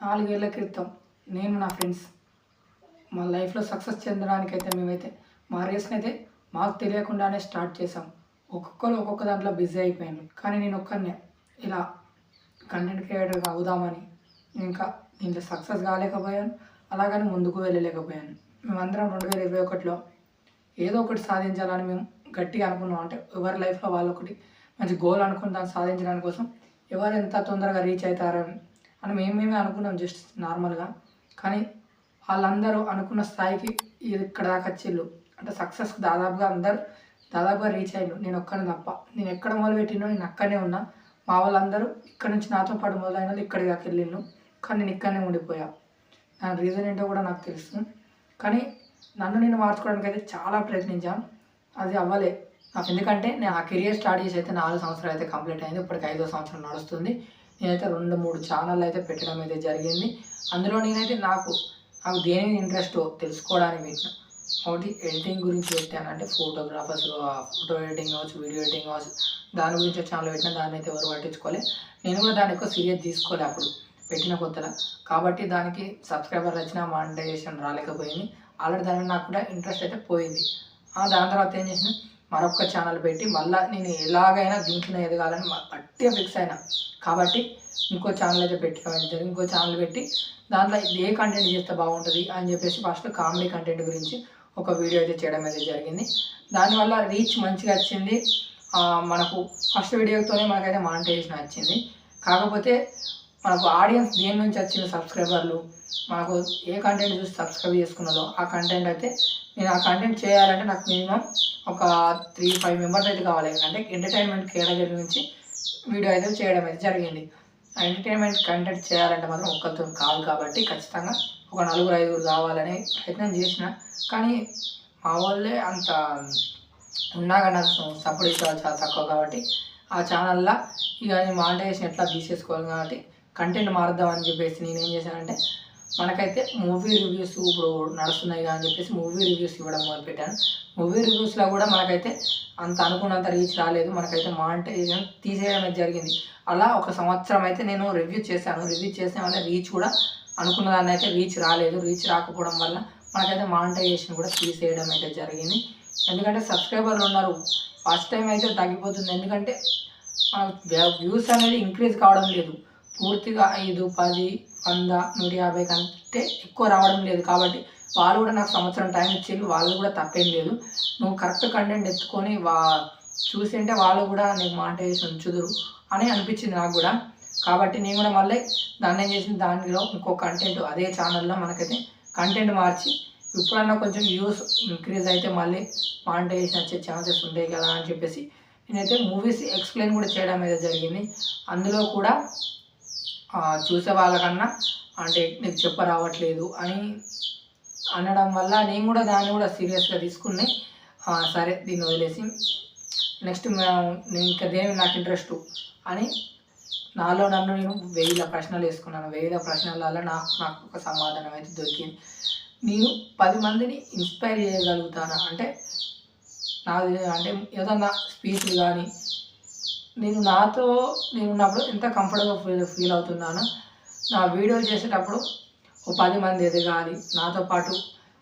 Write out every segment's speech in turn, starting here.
నాలుగేళ్ళ క్రితం నేను నా ఫ్రెండ్స్ మా లైఫ్లో సక్సెస్ చెందడానికైతే మేమైతే మా రేస్ని అయితే మాకు తెలియకుండానే స్టార్ట్ చేసాం ఒక్కొక్కరు ఒక్కొక్క దాంట్లో బిజీ అయిపోయాను. కానీ నేను ఒక్కరినే ఇలా కంటెంట్ క్రియేటర్గా అవుదామని ఇంకా దీంట్లో సక్సెస్ కాలేకపోయాను. అలాగని ముందుకు వెళ్ళలేకపోయాను. మేమందరం రెండు వేల ఇరవై ఒకటిలో ఏదో ఒకటి సాధించాలని మేము గట్టిగా అనుకున్నాం. అంటే ఎవరి లైఫ్లో వాళ్ళు ఒకటి మంచి గోల్ అనుకుని దాన్ని సాధించడానికి కోసం ఎవరు ఎంత తొందరగా రీచ్ అవుతారని మనం ఏమేమి మేమే అనుకున్నాం జస్ట్ నార్మల్గా కానీ వాళ్ళందరూ అనుకున్న స్థాయికి ఇక్కడ దాకా వచ్చిళ్ళు. అంటే సక్సెస్ దాదాపుగా అందరు దాదాపుగా రీచ్ అయ్యాను నేను ఒక్కనే తప్ప. నేను ఎక్కడ మొదలుపెట్టినో నేను అక్కడనే ఉన్నా. మా వాళ్ళందరూ ఇక్కడ నుంచి నాతో పాటు మొదలైన వాళ్ళు ఇక్కడి దాకా వెళ్ళిళ్ళు. కానీ నేను ఇక్కడనే ఉండిపోయా. దాని రీజన్ ఏంటో కూడా నాకు తెలుసు. కానీ నన్ను నేను మార్చుకోవడానికి అయితే చాలా ప్రయత్నించాను అది అవ్వలే. నాకు ఎందుకంటే నేను ఆ కెరియర్ స్టార్ట్ చేసి అయితే నాలుగు సంవత్సరాలు అయితే కంప్లీట్ అయింది. ఇప్పటికి ఐదో సంవత్సరం నడుస్తుంది. నేనైతే రెండు మూడు ఛానళ్ళు అయితే పెట్టడం అయితే జరిగింది. అందులో నేనైతే నాకు నాకు దేని ఇంట్రెస్ట్ తెలుసుకోవడానికి పెట్టిన. ఒకటి ఎడిటింగ్ గురించి పెట్టానంటే ఫోటోగ్రాఫర్స్ ఫోటో ఎడిటింగ్ కావచ్చు వీడియో ఎడిటింగ్ కావచ్చు దాని గురించి ఛానల్ పెట్టిన దాన్ని అయితే ఎవరు పట్టించుకోలే. నేను కూడా దాన్ని ఎక్కువ సీరియస్ తీసుకోలే అప్పుడు పెట్టిన కొత్తలో కాబట్టి దానికి సబ్స్క్రైబర్ వచ్చినా మానిటైజేషన్ రాలేకపోయింది. ఆల్రెడీ దాని నాకు కూడా ఇంట్రెస్ట్ అయితే పోయింది. దాని తర్వాత ఏం చేసిన మరొక ఛానల్ పెట్టి మళ్ళీ నేను ఎలాగైనా దీంట్లో ఎదగాలని పట్టిగా గట్టిగా ఫిక్స్ అయినా. కాబట్టి ఇంకో ఛానల్ అయితే పెట్టడం ఇంకో ఛానల్ పెట్టి దాంట్లో ఏ కంటెంట్ చేస్తే బాగుంటుంది అని చెప్పేసి ఫస్ట్ కామెడీ కంటెంట్ గురించి ఒక వీడియో అయితే చేయడం అయితే జరిగింది. దానివల్ల రీచ్ మంచిగా వచ్చింది. మనకు ఫస్ట్ వీడియోతోనే మనకైతే మానిటైజేషన్ వచ్చింది. కాకపోతే మనకు ఆడియన్స్ దేని నుంచి వచ్చిన సబ్స్క్రైబర్లు మనకు ఏ కంటెంట్ చూసి సబ్స్క్రైబ్ చేసుకున్నదో ఆ కంటెంట్ అయితే నేను ఆ కంటెంట్ చేయాలంటే నాకు మినిమం ఒక త్రీ ఫైవ్ మెంబర్స్ అయితే కావాలి. అంటే ఎంటర్టైన్మెంట్ కేటగిరీ నుంచి వీడియో అయితే చేయడం అయితే జరిగింది. ఆ ఎంటర్టైన్మెంట్ కంటెంట్ చేయాలంటే మాత్రం ఒక్కరితో కాదు కాబట్టి ఖచ్చితంగా ఒక నలుగురు ఐదుగురు కావాలని ప్రయత్నం చేసిన. కానీ మా వాళ్ళే అంత ఉన్నాగా నాకు సపోర్ట్ ఇచ్చే చాలా తక్కువ కాబట్టి ఆ ఛానల్లో ఇక నేను మానిటైజేషన్ ఎట్లా తీసేసుకోవాలి కాబట్టి కంటెంట్ మారుద్దాం అని చెప్పేసి నేను ఏం చేశానంటే మనకైతే మూవీ రివ్యూస్ ఇప్పుడు నడుస్తున్నాయి అని చెప్పేసి మూవీ రివ్యూస్ ఇవ్వడం మొదలుపెట్టాను. మూవీ రివ్యూస్లో కూడా మనకైతే అంత అనుకున్నంత రీచ్ రాలేదు. మనకైతే మానిటైజేషన్ తీసేయడం జరిగింది. అలా ఒక సంవత్సరం అయితే నేను రివ్యూ చేశాను. రివ్యూ చేసిన వల్ల రీచ్ కూడా అనుకున్న దాన్ని అయితే రీచ్ రాలేదు. రీచ్ రాకపోవడం వల్ల మనకైతే మానిటైజేషన్ కూడా తీసేయడం అయితే జరిగింది. ఎందుకంటే సబ్స్క్రైబర్లు ఉన్నారు. ఫస్ట్ టైం అయితే తగ్గిపోతుంది. ఎందుకంటే వ్యూస్ అనేది ఇంక్రీజ్ కావడం లేదు. పూర్తిగా ఐదు పది వంద నూట యాభై కంటే ఎక్కువ రావడం లేదు. కాబట్టి వాళ్ళు కూడా నాకు సంవత్సరం టైం ఇచ్చిండ్రు వాళ్ళు కూడా తప్పేం లేదు. నువ్వు కరెక్ట్ కంటెంట్ ఎత్తుకొని వా చూసి ఉంటే వాళ్ళు కూడా నీకు మానిటైజేషన్ ఉంచుదురు అని అనిపించింది నాకు కూడా. కాబట్టి నేను కూడా మళ్ళీ దాన్ని ఏం చేసిన దానిలో ఇంకో కంటెంట్ అదే ఛానల్లో మనకైతే కంటెంట్ మార్చి ఇప్పుడన్నా కొంచెం వ్యూస్ ఇంక్రీజ్ అయితే మళ్ళీ మానిటైజేషన్ వచ్చే ఛాన్సెస్ ఉంటాయి కదా అని చెప్పేసి నేనైతే మూవీస్ ఎక్స్ప్లెయిన్ కూడా చేయడం అయితే జరిగింది. అందులో కూడా చూసే వాళ్ళకన్నా అంటే నీకు చెప్ప రావట్లేదు అని అనడం వల్ల నేను కూడా దాన్ని కూడా సీరియస్గా తీసుకుని సరే దీన్ని వదిలేసి నెక్స్ట్ నేను ఇంకా దేని నాకు ఇంట్రెస్ట్ అని నాలో నన్ను నేను వెయ్యిల ప్రశ్నలు వేసుకున్నాను. వేల ప్రశ్నలలో నాకు నాకు ఒక సమాధానం అయితే దొరికింది. నేను పది మందిని ఇన్స్పైర్ చేయగలుగుతాను? అంటే నాది అంటే ఏదన్నా స్పీచ్లు కానీ నేను నాతో నేను ఉన్నప్పుడు ఎంత కంఫర్టబుల్ ఫీల్ ఫీల్ అవుతున్నానో నా వీడియో చేసేటప్పుడు ఓ పది మంది ఎదగాలి నాతో పాటు.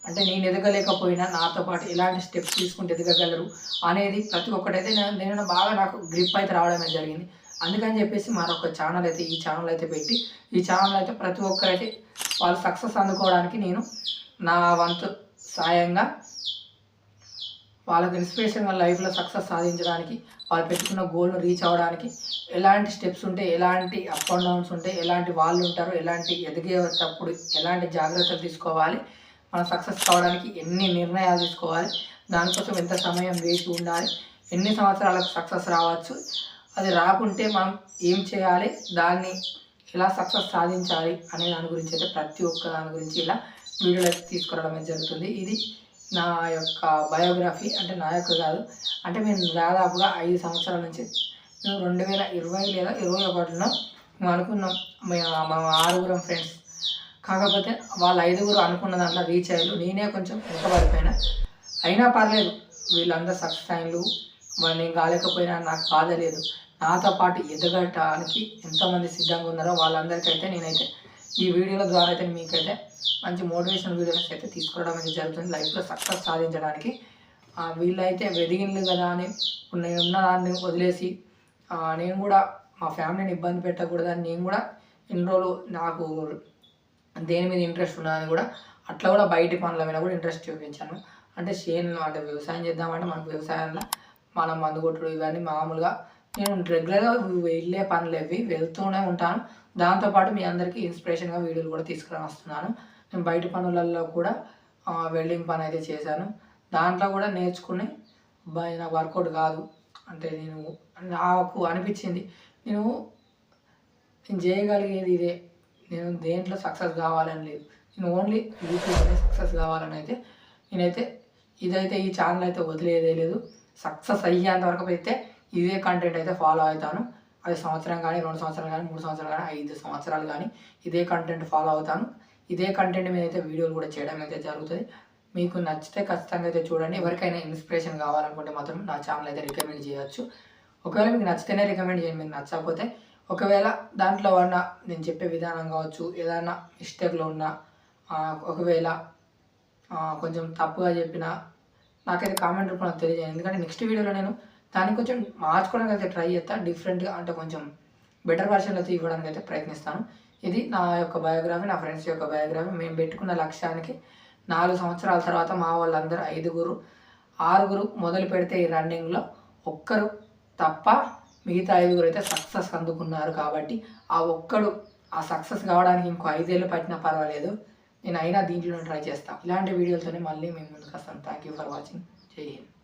అంటే నేను ఎదగలేకపోయినా నాతో పాటు ఎలాంటి స్టెప్స్ తీసుకుంటే ఎదగగలరు అనేది ప్రతి ఒక్కటైతే నేను నేను బాగా నాకు గ్రిప్ అయితే రావడమే జరిగింది. అందుకని చెప్పేసి మరొక ఛానల్ అయితే ఈ ఛానల్ అయితే పెట్టి ఈ ఛానల్ అయితే ప్రతి ఒక్కరైతే వాళ్ళు సక్సెస్ అందుకోవడానికి నేను నా వంతు సాయంగా వాళ్ళకి ఇన్స్పిరేషన్ వాళ్ళ లైఫ్లో సక్సెస్ సాధించడానికి వాళ్ళు పెట్టుకున్న గోల్ను రీచ్ అవ్వడానికి ఎలాంటి స్టెప్స్ ఉంటాయి ఎలాంటి అప్ అండ్ డౌన్స్ ఉంటాయి ఎలాంటి వాళ్ళు ఉంటారు ఎలాంటి ఎదిగేటప్పుడు ఎలాంటి జాగ్రత్తలు తీసుకోవాలి మనం సక్సెస్ కావడానికి ఎన్ని నిర్ణయాలు తీసుకోవాలి దానికోసం ఎంత సమయం వేచి ఉండాలి ఎన్ని సంవత్సరాలకు సక్సెస్ రావచ్చు అది రాకుంటే మనం ఏం చేయాలి దాన్ని ఎలా సక్సెస్ సాధించాలి అనే దాని గురించి అయితే ప్రతి ఒక్క దాని గురించి ఇలా వీడియోలు అయితే తీసుకురావడం జరుగుతుంది. ఇది నా యొక్క బయోగ్రఫీ అంటే నా యొక్క కాదు. అంటే మేము దాదాపుగా ఐదు సంవత్సరాల నుంచి మేము రెండు వేల ఇరవై లేదా ఇరవై ఒకటిలో మేము అనుకున్నాం. మేము మా ఆరుగురం ఫ్రెండ్స్ కాకపోతే వాళ్ళ ఐదుగురు అనుకున్న దాంట్లో రీచ్ అయ్యారు. నేనే కొంచెం వెనకబడిపోయినా. అయినా పర్లేదు. వీళ్ళందరూ సక్సెస్ అయ్యారు వాళ్ళు నేను కాలేకపోయినా నాకు బాధ లేదు. నాతో పాటు ఎదగటానికి ఎంతమంది సిద్ధంగా ఉన్నారో వాళ్ళందరికైతే నేనైతే ఈ వీడియోల ద్వారా అయితే మీకైతే మంచి మోటివేషనల్ వీడియోస్ అయితే తీసుకోవడం అనేది జరుగుతుంది. లైఫ్లో సక్సెస్ సాధించడానికి. వీళ్ళైతే వెదిగింది కదా అని నేను ఉన్న దాన్ని వదిలేసి నేను కూడా మా ఫ్యామిలీని ఇబ్బంది పెట్టకూడదని నేను కూడా ఇన్ని రోజులు నాకు దేని మీద ఇంట్రెస్ట్ ఉన్నదని కూడా అట్లా కూడా బయటి పనుల మీద కూడా ఇంట్రెస్ట్ చూపించాను. అంటే షేన్లు అంటే వ్యవసాయం చేద్దామంటే మనకు వ్యవసాయంలో మనం మందు కొట్టుడు ఇవన్నీ మామూలుగా నేను రెగ్యులర్గా వెళ్ళే పనులు ఇవి వెళ్తూనే ఉంటాను. దాంతోపాటు మీ అందరికీ ఇన్స్పిరేషన్గా వీడియోలు కూడా తీసుకుని వస్తున్నాను నేను బయట పనులలో కూడా వెల్డింగ్ పని అయితే చేశాను. దాంట్లో కూడా నేర్చుకుని నాకు వర్కౌట్ కాదు. అంటే నేను నాకు అనిపించింది నేను నేను చేయగలిగేది ఇదే. నేను దేంట్లో సక్సెస్ కావాలని లేదు. నేను ఓన్లీ యూట్యూబ్లోనే సక్సెస్ కావాలని అయితే నేనైతే ఇదైతే ఈ ఛానల్ అయితే వదిలేదే లేదు. సక్సెస్ అయ్యేంత వరకు అయితే ఇదే కంటెంట్ అయితే ఫాలో అవుతాను. అది సంవత్సరం కానీ రెండు సంవత్సరాలు కానీ మూడు సంవత్సరాలు కానీ ఐదు సంవత్సరాలు కానీ ఇదే కంటెంట్ ఫాలో అవుతాను. ఇదే కంటెంట్ మీద అయితే వీడియోలు కూడా చేయడం అయితే జరుగుతుంది. మీకు నచ్చితే ఖచ్చితంగా అయితే చూడండి. ఎవరికైనా ఇన్స్పిరేషన్ కావాలనుకుంటే మాత్రం నా ఛానల్ అయితే రికమెండ్ చేయొచ్చు. ఒకవేళ మీకు నచ్చితేనే రికమెండ్ చేయండి. మీకు నచ్చకపోతే ఒకవేళ దాంట్లో ఉన్న నేను చెప్పే విధానం కావచ్చు ఏదైనా మిస్టేక్లో ఉన్నా ఒకవేళ కొంచెం తప్పుగా చెప్పినా నాకైతే కామెంట్ రూపంలో తెలియజేయండి. ఎందుకంటే నెక్స్ట్ వీడియోలో నేను దాన్ని కొంచెం మార్చుకోవడానికి అయితే ట్రై చేస్తాను డిఫరెంట్గా అంటే కొంచెం బెటర్ వర్షన్లో అయితే ఇవ్వడానికి అయితే ప్రయత్నిస్తాను. ఇది నా యొక్క బయోగ్రఫీ నా ఫ్రెండ్స్ యొక్క బయోగ్రఫీ మేము పెట్టుకున్న లక్ష్యానికి నాలుగు సంవత్సరాల తర్వాత మా వాళ్ళందరూ ఐదుగురు ఆరుగురు మొదలు పెడితే ఈ రన్నింగ్లో ఒక్కరు తప్ప మిగతా ఐదుగురు అయితే సక్సెస్ అందుకున్నారు కాబట్టి ఆ ఒక్కడు ఆ సక్సెస్ కావడానికి ఇంకో ఐదేళ్ళు పట్టినా పర్వాలేదు. నేను అయినా దీంట్లో ట్రై చేస్తాను ఇలాంటి వీడియోలతోనే మళ్ళీ మేము ముందుకు వస్తాను. థ్యాంక్ యూ ఫర్ వాచింగ్ జై హింద్